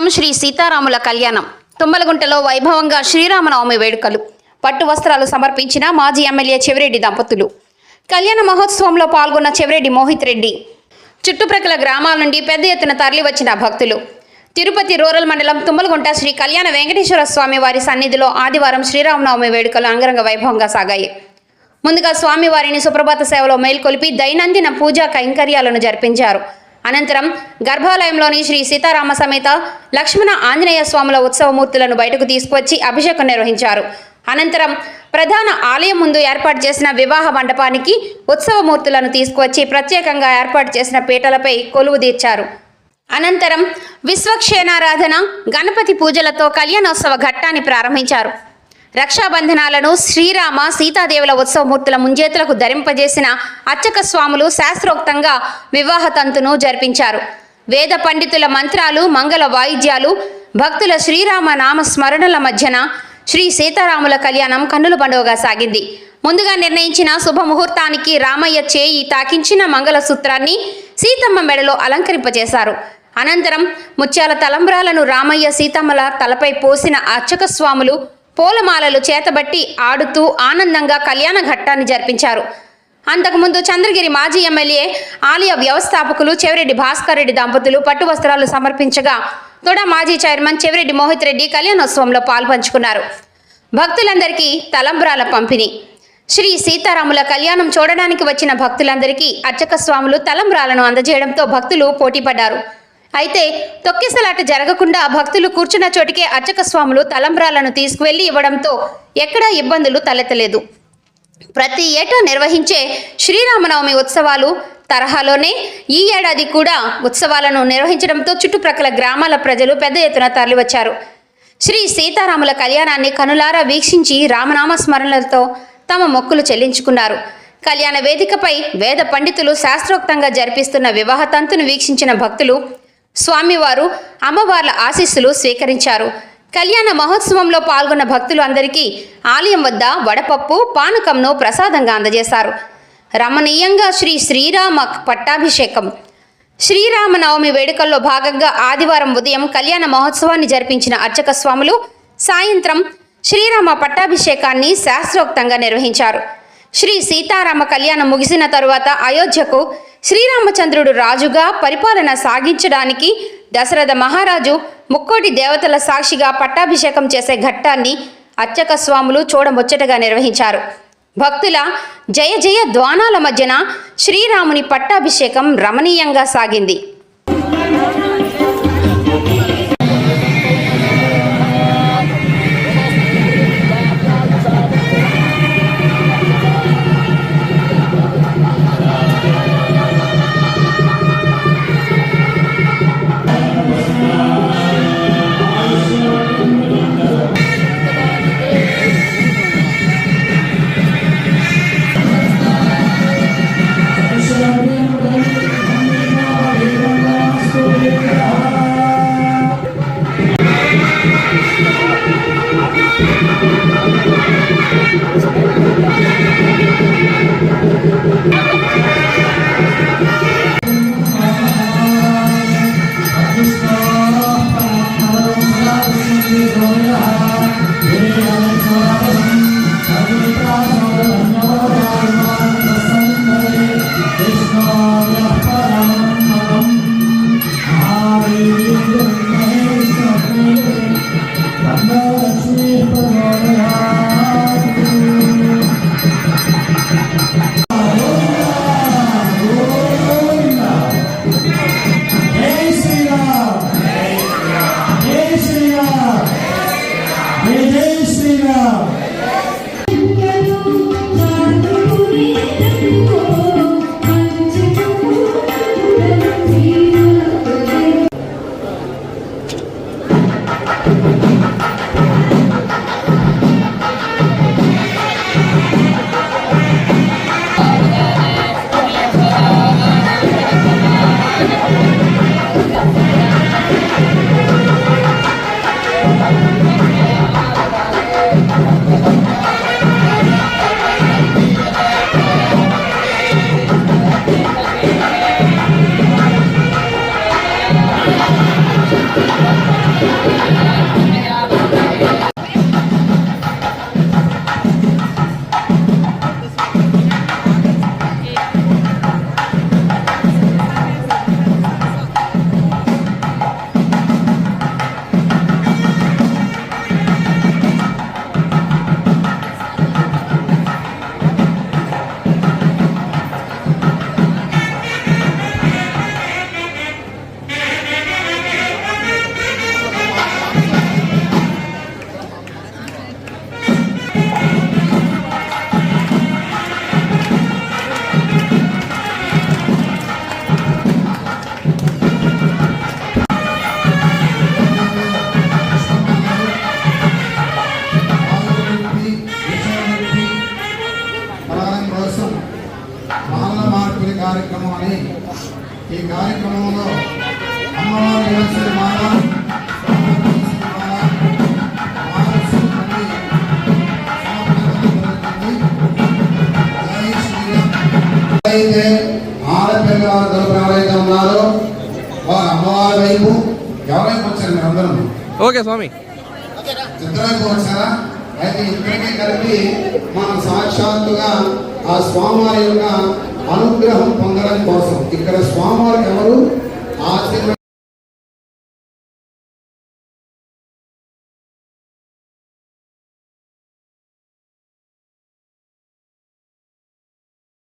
ఉదయం శ్రీ సీతారాముల కళ్యాణం. తుమ్మలగుంటలో వైభవంగా శ్రీరామనవమి వేడుకలు. పట్టు వస్త్రాలు సమర్పించిన మాజీ ఎమ్మెల్యే చెవిరెడ్డి దంపతులు. కళ్యాణ మహోత్సవంలో పాల్గొన్న చెవిరెడ్డి మోహిత్ రెడ్డి. చుట్టుప్రక్కల గ్రామాల నుండి పెద్ద ఎత్తున తరలివచ్చిన భక్తులు. తిరుపతి రూరల్ మండలం తుమ్మలగుంట శ్రీ కళ్యాణ వెంకటేశ్వర స్వామి వారి సన్నిధిలో ఆదివారం శ్రీరామనవమి వేడుకలు అంగరంగ వైభవంగా సాగాయి. ముందుగా స్వామివారిని సుప్రభాత సేవలో మేల్కొలిపి దైనందిన పూజా కైంకర్యాలను జరిపించారు. అనంతరం గర్భాలయంలోని శ్రీ సీతారామ సమేత లక్ష్మణ ఆంజనేయ స్వాముల ఉత్సవమూర్తులను బయటకు తీసుకువచ్చి అభిషేకం నిర్వహించారు. అనంతరం ప్రధాన ఆలయం ముందు ఏర్పాటు చేసిన వివాహ మండపానికి ఉత్సవమూర్తులను తీసుకువచ్చి ప్రత్యేకంగా ఏర్పాటు చేసిన పీటలపై కొలువు తీర్చారు. అనంతరం విశ్వక్షేణారాధన గణపతి పూజలతో కళ్యాణోత్సవ ఘట్టాన్ని ప్రారంభించారు. రక్షాబంధనాలను శ్రీరామ సీతాదేవుల ఉత్సవమూర్తుల ముంజేతులకు ధరింపజేసిన అర్చక స్వాములు శాస్త్రోక్తంగా వివాహ తంతును జరిపించారు. వేద పండితుల మంత్రాలు మంగళ వాయిద్యాలు భక్తుల శ్రీరామ నామ స్మరణల మధ్యన శ్రీ సీతారాముల కళ్యాణం కన్నుల పండుగగా సాగింది. ముందుగా నిర్ణయించిన శుభముహూర్తానికి రామయ్య చేయి తాకించిన మంగళసూత్రాన్ని సీతమ్మ మెడలో అలంకరింపజేశారు. అనంతరం ముత్యాల తలంబ్రాలను రామయ్య సీతమ్మల తలపై పోసిన అర్చక స్వాములు పూలమాలలు చేతబట్టి ఆడుతూ ఆనందంగా కళ్యాణ ఘట్టాన్ని జరిపించారు. అంతకుముందు చంద్రగిరి మాజీ ఎమ్మెల్యే ఆలయ వ్యవస్థాపకులు చెవిరెడ్డి భాస్కర్ రెడ్డి దంపతులు పట్టు వస్త్రాలు సమర్పించగా తొడ మాజీ చైర్మన్ చెవిరెడ్డి మోహిత్ రెడ్డి కళ్యాణోత్సవంలో పాల్పంచుకున్నారు. భక్తులందరికీ తలంబ్రాల పంపిణీ. శ్రీ సీతారాముల కళ్యాణం చూడడానికి వచ్చిన భక్తులందరికీ అర్చక స్వాములు తలంబ్రాలను అందజేయడంతో భక్తులు పోటీపడ్డారు. అయితే తొక్కిసలాట జరగకుండా భక్తులు కూర్చున్న చోటికే అర్చక స్వాములు తలంబ్రాలను తీసుకువెళ్ళి ఇవ్వడంతో ఎక్కడా ఇబ్బందులు తలెత్తలేదు. ప్రతి ఏటా నిర్వహించే శ్రీరామనవమి ఉత్సవాలు తరహాలోనే ఈ ఏడాది కూడా ఉత్సవాలను నిర్వహించడంతో చుట్టుప్రక్కల గ్రామాల ప్రజలు పెద్ద ఎత్తున తరలివచ్చారు. శ్రీ సీతారాముల కళ్యాణాన్ని కనులారా వీక్షించి రామనామ స్మరణలతో తమ మొక్కులు చెల్లించుకున్నారు. కళ్యాణ వేదికపై వేద పండితులు శాస్త్రోక్తంగా జరిపిస్తున్న వివాహ తంతును వీక్షించిన భక్తులు స్వామివారు అమ్మవార్ల ఆశీస్సులు స్వీకరించారు. కళ్యాణ మహోత్సవంలో పాల్గొన్న భక్తులు అందరికీ ఆలయం వద్ద వడపప్పు పానకంను ప్రసాదంగా అందజేశారు. రమణీయంగా శ్రీ శ్రీరామ పట్టాభిషేకం. శ్రీరామనవమి వేడుకల్లో భాగంగా ఆదివారం ఉదయం కళ్యాణ మహోత్సవాన్ని జరిపించిన అర్చక స్వాములు సాయంత్రం శ్రీరామ పట్టాభిషేకాన్ని శాస్త్రోక్తంగా నిర్వహించారు. శ్రీ సీతారామ కళ్యాణం ముగిసిన తరువాత అయోధ్యకు శ్రీరామచంద్రుడు రాజుగా పరిపాలన సాగించడానికి దశరథ మహారాజు ముక్కోటి దేవతల సాక్షిగా పట్టాభిషేకం చేసే ఘట్టాన్ని అర్చక స్వాములు చూడముచ్చటగా నిర్వహించారు. భక్తుల జయ జయ ద్వానాల మధ్యన శ్రీరాముని పట్టాభిషేకం రమణీయంగా సాగింది. కార్యక్రమం అని ఈ కార్యక్రమంలో అమ్మవారి మాల. అయితే ఆడపిల్లవారు తరపున ఎవరైతే ఉన్నారో వారు అమ్మవారి వైపు వచ్చారు మీరు అందరూ ఓకే స్వామి ఇద్దరైపు వచ్చారా అయితే ఇద్దరికీ కలిపి మనం సాక్షాత్తుగా ఆ స్వామివారి యొక్క అనుగ్రహం పొందడం కోసం ఇక్కడ స్వామివారికి ఎవరు? ఆశీర్వ